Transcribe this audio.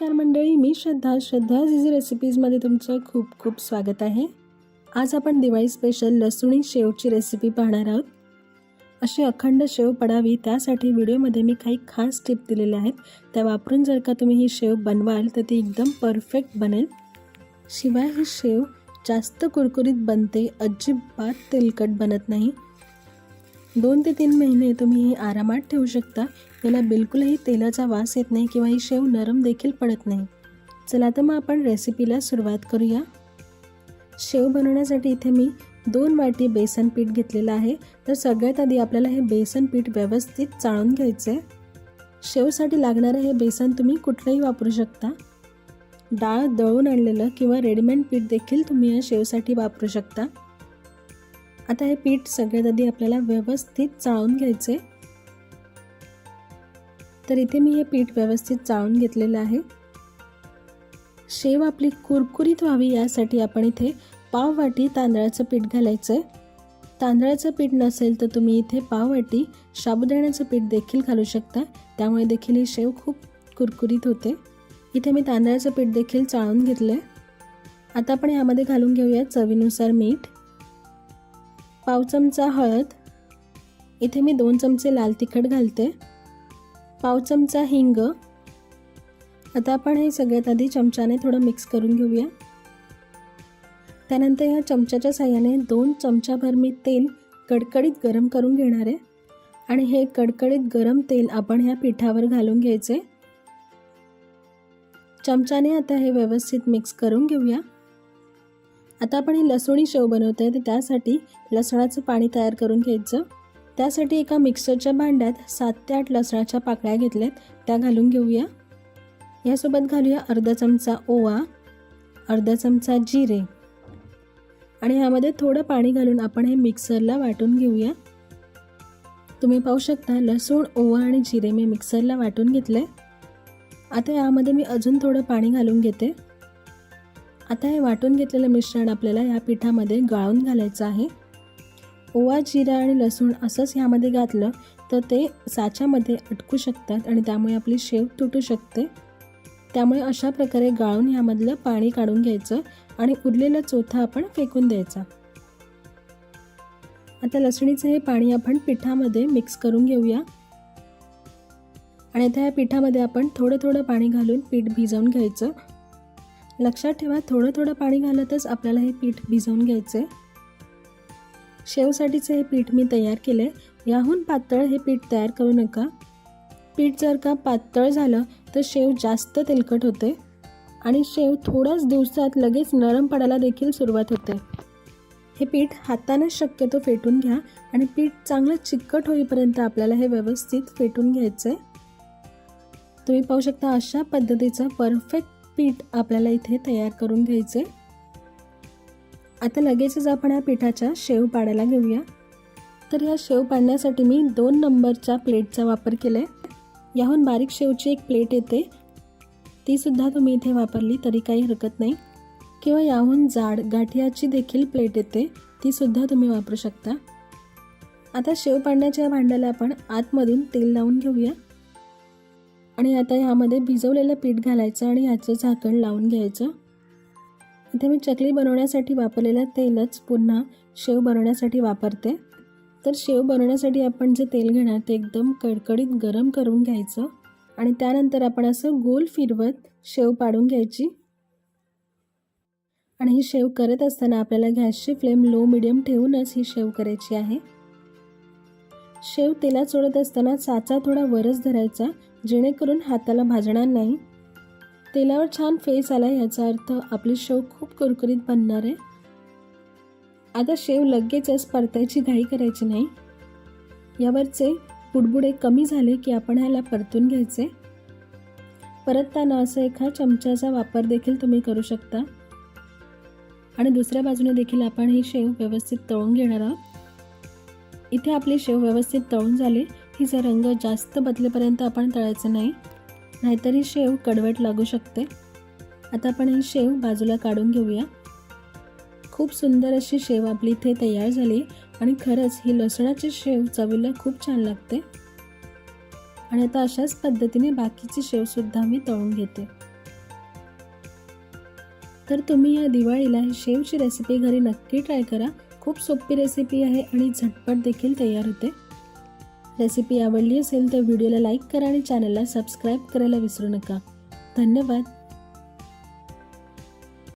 नमस्कार मंडळी मी श्रद्धा श्रद्धा झिझी रेसिपीजमध्ये तुमचं खूप खूप स्वागत आहे. आज आपण दिवाळी स्पेशल लसुणी शेवची रेसिपी पाहणार आहोत. अशी अखंड शेव पडावी त्यासाठी व्हिडिओमध्ये मी काही खास टिप दिलेल्या आहेत. त्या वापरून जर का तुम्ही ही शेव बनवाल तर ती एकदम परफेक्ट बनेल. शिवाय ही शेव जास्त कुरकुरीत बनते अजिबात तेलकट बनत नाही. दोन ते तीन महिने तुम्ही आरामात ठेवू शकता. याला बिलकुलही तेलाचा वास येत नाही किंवा ही शेव नरम देखील पडत नाही. चला तर मग आपण रेसिपीला सुरुवात करूया. शेव बनवण्यासाठी इथे मी दोन वाटी बेसन पीठ घेतलेलं आहे. तर सगळ्यात आधी आपल्याला हे बेसन पीठ व्यवस्थित चाळून घ्यायचं आहे शेवसाठी लागणारं हे बेसन तुम्ही कुठलंही वापरू शकता. डाळ दळून आणलेलं किंवा रेडीमेड पीठ देखील तुम्ही या शेवसाठी वापरू शकता. आता हे पीठ सगळ्यात आधी आपल्याला व्यवस्थित चाळून घ्यायचे तर इथे मी हे पीठ व्यवस्थित चाळून घेतलेलं आहे. शेव आपली कुरकुरीत व्हावी यासाठी आपण इथे पाव वाटी तांदळाचं पीठ घालायचं आहे तांदळाचं पीठ नसेल तर तुम्ही इथे पाव वाटी साबुदाण्याचं पीठ देखील घालू शकता. त्यामुळे देखील ही शेव खूप कुरकुरीत होते. इथे मी तांदळाचं पीठ देखील चाळून घेतलं आहे आता आपण यामध्ये घालून घेऊया चवीनुसार मीठ. पाव चमचा हळद. इथे मी दोन चमचे लाल तिखट घालते. पाव चमचा हिंग. आता आपण हे सगळ्यात आधी चमच्याने थोडं मिक्स करून घेऊया. त्यानंतर ह्या चमच्याच्या साह्याने दोन चमचाभर मी तेल कडकडीत गरम करून घेणार आहे. आणि हे कडकडीत गरम तेल आपण ह्या पिठावर घालून घ्यायचे. चमच्याने आता हे व्यवस्थित मिक्स करून घेऊया. आता आपण ही लसुणी शेव बनवतो आहे तर त्यासाठी लसणाचं पाणी तयार करून घ्यायचं. त्यासाठी एका मिक्सरच्या भांड्यात सात ते आठ लसणाच्या पाकळ्या घेतल्यात त्या घालून घेऊया. यासोबत घालूया अर्धा चमचा ओवा अर्धा चमचा जिरे. आणि ह्यामध्ये थोडं पाणी घालून आपण हे मिक्सरला वाटून घेऊया. तुम्ही पाहू शकता लसूण ओवा आणि जिरे मी मिक्सरला वाटून घेतले आता यामध्ये मी अजून थोडं पाणी घालून घेते. आता हे वाटून घेतलेलं मिश्रण आपल्याला या पिठामध्ये गाळून घालायचं आहे. ओवा जिरा आणि लसूण असंच ह्यामध्ये घातलं तर ते साच्यामध्ये अटकू शकतात आणि त्यामुळे आपली शेव तुटू शकते. त्यामुळे अशा प्रकारे गाळून ह्यामधलं पाणी काढून घ्यायचं आणि उरलेला चोथा आपण फेकून द्यायचा. आता लसणीचं हे पाणी आपण पिठामध्ये मिक्स करून घेऊया. आणि आता या पिठामध्ये आपण थोडं थोडं पाणी घालून पीठ भिजवून घ्यायचं. लक्षात ठेवा थोडं थोडं पाणी घालतच आपल्याला हे पीठ भिजवून घ्यायचे शेवसाठीचे शेवसाठीचं हे पीठ मी तयार केले याहून पातळ हे पीठ तयार करू नका. पीठ जर का पातळ झालं तर शेव जास्त तेलकट होते आणि शेव थोड्याच दिवसात लगेच नरम पडायला देखील सुरुवात होते. हे पीठ हाताने शक्यतो फेटून घ्या आणि पीठ चांगलं चिकट होईपर्यंत आपल्याला हे व्यवस्थित फेटून घ्यायचं आहे तुम्ही पाहू शकता अशा पद्धतीचं परफेक्ट पीठ आपल्याला इथे तयार करून घ्यायचे आता लगेचच आपण या पिठाच्या शेव पाडायला घेऊया. तर या शेव पाडण्यासाठी मी दोन नंबरच्या प्लेटचा वापर केला आहे याहून बारीक शेवची एक प्लेट येते. तीसुद्धा तुम्ही इथे वापरली तरी काही हरकत नाही. किंवा याहून जाड गाठियाची देखील प्लेट येते. तीसुद्धा तुम्ही वापरू शकता. आता शेव पाडण्याच्या भांड्याला आपण आतमधून तेल लावून घेऊया. आणि आता ह्यामध्ये भिजवलेलं पीठ घालायचं आणि ह्याचं झाकण लावून घ्यायचं. इथे मी चकली बनवण्यासाठी वापरलेलं तेलच पुन्हा शेव बनवण्यासाठी वापरते. तर शेव बनवण्यासाठी आपण जे तेल घेणार ते एकदम कडकडीत गरम करून घ्यायचं आणि त्यानंतर आपण असं गोल फिरवत शेव पाडून घ्यायची. आणि ही शेव करत असताना आपल्याला गॅसची फ्लेम लो मिडियम ठेवूनच ही शेव करायची आहे. शेव तेलात सोडत असताना चाचा थोडा वरच धरायचा जेणेकरून हाताला भाजणार नाही. तेलावर छान फेस आला याचा अर्थ आपली शेव खूप कुरकुरीत बनणार आहे. आता शेव लगेचच परतायची घाई करायची नाही. यावरचे बुडबुडे कमी झाले की आपण ह्याला परतून घ्यायचे. परतताना असं एका चमच्याचा वापर देखील तुम्ही करू शकता. आणि दुसऱ्या बाजूने देखील आपण ही शेव व्यवस्थित तळून घेणार आहोत. इथे आपले शेव व्यवस्थित तळून झाले. हिचा रंग जास्त बदलेपर्यंत आपण तळायचं नाही. नाहीतर ही शेव कडवट लागू शकते. आता आपण ही शेव बाजूला काढून घेऊया. खूप सुंदर अशी शेव आपली इथे तयार झाली आणि खरंच ही लसणाची शेव चवीला खूप छान लागते. आणि आता अशाच पद्धतीने बाकीची शेवसुद्धा मी तळून घेते. तर तुम्ही या दिवाळीला ही शेवची रेसिपी घरी नक्की ट्राय करा. खूप सोपी रेसिपी आहे आणि झटपट देखील तयार होते. रेसिपी आवडली असेल तर व्हिडिओला लाईक करा आणि चॅनलला सबस्क्राईब करायला विसरू नका. धन्यवाद.